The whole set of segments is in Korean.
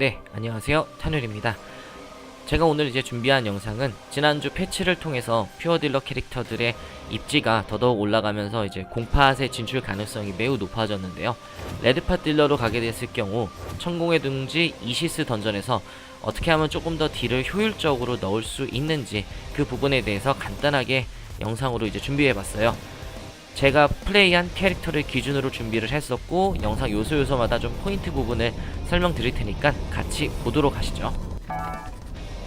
네, 안녕하세요. 탄율입니다. 제가 오늘 이제 준비한 영상은 지난주 패치를 통해서 퓨어 딜러 캐릭터들의 입지가 더더욱 올라가면서 이제 공팟의 진출 가능성이 매우 높아졌는데요. 레드팟 딜러로 가게 됐을 경우 천공의 둥지 이시스 던전에서 어떻게 하면 조금 더 딜을 효율적으로 넣을 수 있는지 그 부분에 대해서 간단하게 영상으로 이제 준비해봤어요. 제가 플레이한 캐릭터를 기준으로 준비를 했었고 영상 요소 요소마다 좀 포인트 부분을 설명드릴 테니까 같이 보도록 하시죠.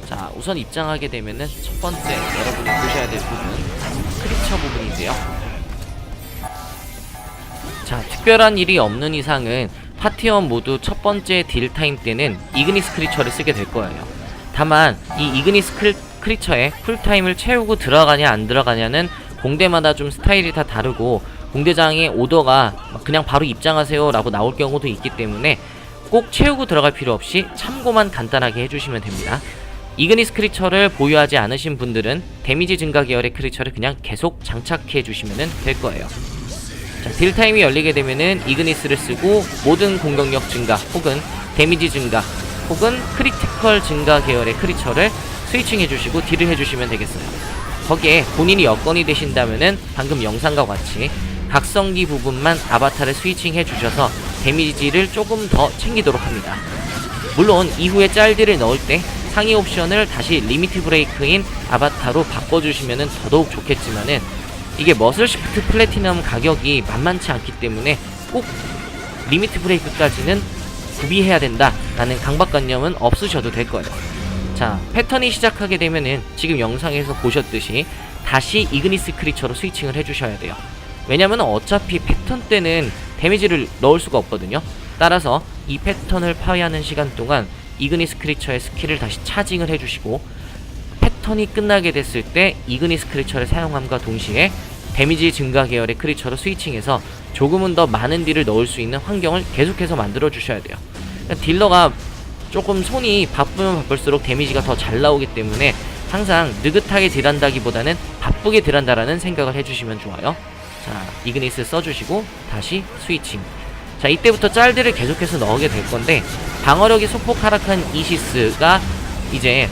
자, 우선 입장하게 되면은 첫 번째 여러분이 보셔야 될 부분 크리처 부분인데요. 자, 특별한 일이 없는 이상은 파티원 모두 첫 번째 딜 타임 때는 이그니스 크리처를 쓰게 될 거예요. 다만 이 이그니스 크리, 크리처의 쿨타임을 채우고 들어가냐 안 들어가냐는 공대마다 좀 스타일이 다 다르고 공대장의 오더가 막 그냥 바로 입장하세요 라고 나올 경우도 있기 때문에 꼭 채우고 들어갈 필요 없이 참고만 간단하게 해주시면 됩니다. 이그니스 크리처를 보유하지 않으신 분들은 데미지 증가 계열의 크리처를 그냥 계속 장착해 주시면 될 거예요. 자, 딜 타임이 열리게 되면은 이그니스를 쓰고 모든 공격력 증가 혹은 데미지 증가 혹은 크리티컬 증가 계열의 크리처를 스위칭해 주시고 딜을 해 주시면 되겠어요. 거기에 본인이 여건이 되신다면은 방금 영상과 같이 각성기 부분만 아바타를 스위칭해 주셔서 데미지를 조금 더 챙기도록 합니다. 물론 이후에 짤들을 넣을 때 상위 옵션을 다시 리미트 브레이크인 아바타로 바꿔주시면 더더욱 좋겠지만은 이게 머슬 시프트 플래티넘 가격이 만만치 않기 때문에 꼭 리미트 브레이크까지는 구비해야 된다라는 강박관념은 없으셔도 될 거예요. 자, 패턴이 시작하게 되면은 지금 영상에서 보셨듯이 다시 이그니스 크리처로 스위칭을 해주셔야 돼요. 왜냐면 어차피 패턴 때는 데미지를 넣을 수가 없거든요. 따라서 이 패턴을 파괴하는 시간 동안 이그니스 크리처의 스킬을 다시 차징을 해주시고 패턴이 끝나게 됐을 때 이그니스 크리처를 사용함과 동시에 데미지 증가 계열의 크리처로 스위칭해서 조금은 더 많은 딜을 넣을 수 있는 환경을 계속해서 만들어 주셔야 돼요. 그러니까 딜러가 조금 손이 바쁘면 바쁠수록 데미지가 더 잘 나오기 때문에 항상 느긋하게 딜한다기보다는 바쁘게 딜한다라는 생각을 해주시면 좋아요. 자, 이그니스 써주시고 다시 스위칭. 자, 이때부터 짤들을 계속해서 넣게 될 건데 방어력이 소폭 하락한 이시스가 이제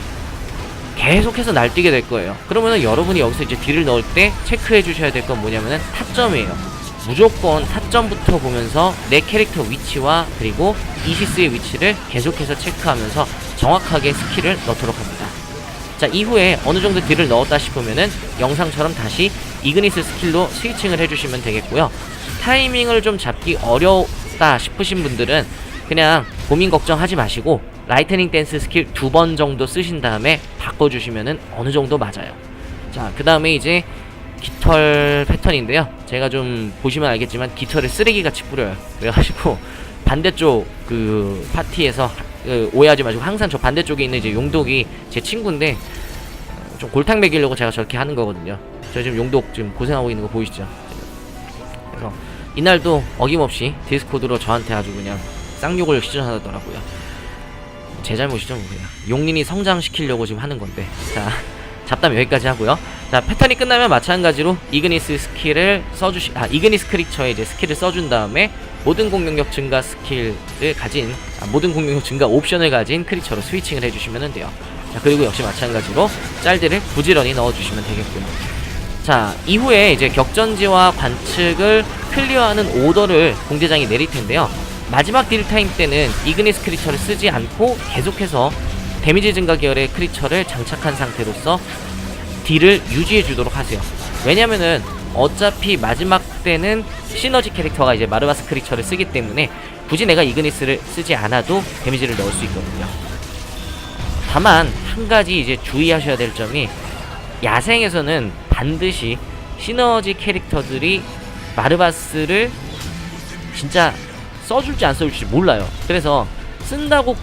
계속해서 날뛰게 될 거예요. 그러면은 여러분이 여기서 이제 딜을 넣을 때 체크해 주셔야 될 건 뭐냐면은 타점이에요. 무조건 타점부터 보면서 내 캐릭터 위치와 그리고 이시스의 위치를 계속해서 체크하면서 정확하게 스킬을 넣도록 합니다. 자 이후에 어느 정도 딜을 넣었다 싶으면은 영상처럼 다시 이그니스 스킬로 스위칭을 해주시면 되겠고요. 타이밍을 좀 잡기 어렵다 싶으신 분들은 그냥 고민 걱정하지 마시고 라이트닝 댄스 스킬 두 번 정도 쓰신 다음에 바꿔주시면은 어느 정도 맞아요. 자 그 다음에 이제 깃털 패턴인데요. 제가 좀 보시면 알겠지만 깃털을 쓰레기같이 뿌려요. 그래가지고 반대쪽 그 파티에서 그 오해하지 마시고 항상 저 반대쪽에 있는 이제 용독이 제 친구인데 어, 좀 골탕 먹이려고 제가 저렇게 하는 거거든요. 저 지금 용독 지금 고생하고 있는 거 보이시죠? 그래서 이날도 어김없이 디스코드로 저한테 아주 그냥 쌍욕을 시전하더라고요. 제 잘못이죠, 뭐 그냥. 용린이 성장시키려고 지금 하는 건데. 자, 잡담 여기까지 하고요. 자, 패턴이 끝나면 마찬가지로 이그니스 스킬을 써주시, 아, 이그니스 크리처에 이제 스킬을 써준 다음에 모든 공격력 증가 스킬을 가진, 아, 모든 공격력 증가 옵션을 가진 크리처로 스위칭을 해주시면 돼요. 자, 그리고 역시 마찬가지로 짤들을 부지런히 넣어주시면 되겠고요. 자, 이후에 이제 격전지와 관측을 클리어하는 오더를 공대장이 내릴 텐데요. 마지막 딜 타임 때는 이그니스 크리처를 쓰지 않고 계속해서 데미지 증가 계열의 크리처를 장착한 상태로서 딜을 유지해 주도록 하세요. 왜냐면은 어차피 마지막 때는 시너지 캐릭터가 이제 마르바스 크리처를 쓰기 때문에 굳이 내가 이그니스를 쓰지 않아도 데미지를 넣을 수 있거든요. 다만 한 가지 이제 주의하셔야 될 점이 야생에서는 반드시 시너지 캐릭터들이 마르바스를 진짜 써줄지 안 써줄지 몰라요. 그래서 쓴다고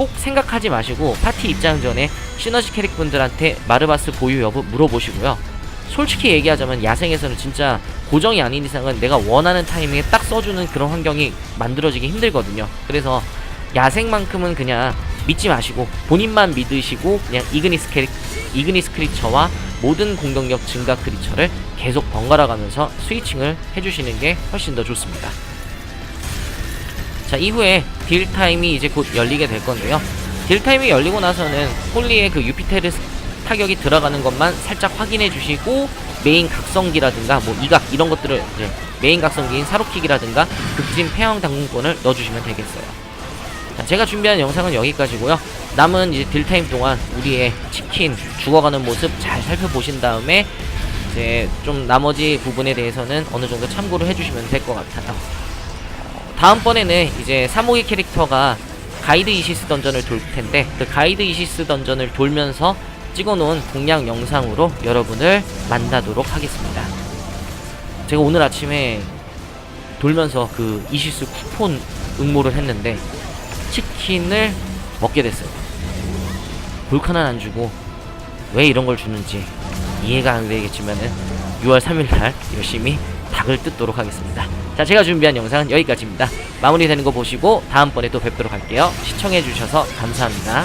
꼭 생각하지 마시고 파티 입장 전에 시너지 캐릭분들한테 마르바스 보유 여부 물어보시고요. 솔직히 얘기하자면 야생에서는 진짜 고정이 아닌 이상은 내가 원하는 타이밍에 딱 써주는 그런 환경이 만들어지기 힘들거든요. 그래서 야생만큼은 그냥 믿지 마시고 본인만 믿으시고 그냥 이그니스 캐릭 이그니스 크리처와 모든 공격력 증가 크리처를 계속 번갈아 가면서 스위칭을 해주시는 게 훨씬 더 좋습니다. 자 이후에 딜 타임이 이제 곧 열리게 될 건데요. 딜 타임이 열리고 나서는 홀리의 그 유피테르 타격이 들어가는 것만 살짝 확인해 주시고 메인 각성기라든가 뭐 이각 이런 것들을 이제 메인 각성기인 사로킥이라든가 극진 폐왕 당근권을 넣어주시면 되겠어요. 자, 제가 준비한 영상은 여기까지고요. 남은 이제 딜타임 동안 우리의 치킨 죽어가는 모습 잘 살펴보신 다음에 이제 좀 나머지 부분에 대해서는 어느 정도 참고를 해주시면 될 것 같아요. 어, 다음번에는 이제 3호기 캐릭터가 가이드 이시스 던전을 돌 텐데 그 가이드 이시스 던전을 돌면서 찍어놓은 공략 영상으로 여러분을 만나도록 하겠습니다. 제가 오늘 아침에 돌면서 그 이시스 쿠폰 응모를 했는데 치킨을 먹게 됐어요. 볼카는 안 주고 왜 이런 걸 주는지 이해가 안 되겠지만은 6월 3일 날 열심히 닭을 뜯도록 하겠습니다. 자, 제가 준비한 영상은 여기까지입니다. 마무리되는 거 보시고 다음번에 또 뵙도록 할게요. 시청해 주셔서 감사합니다.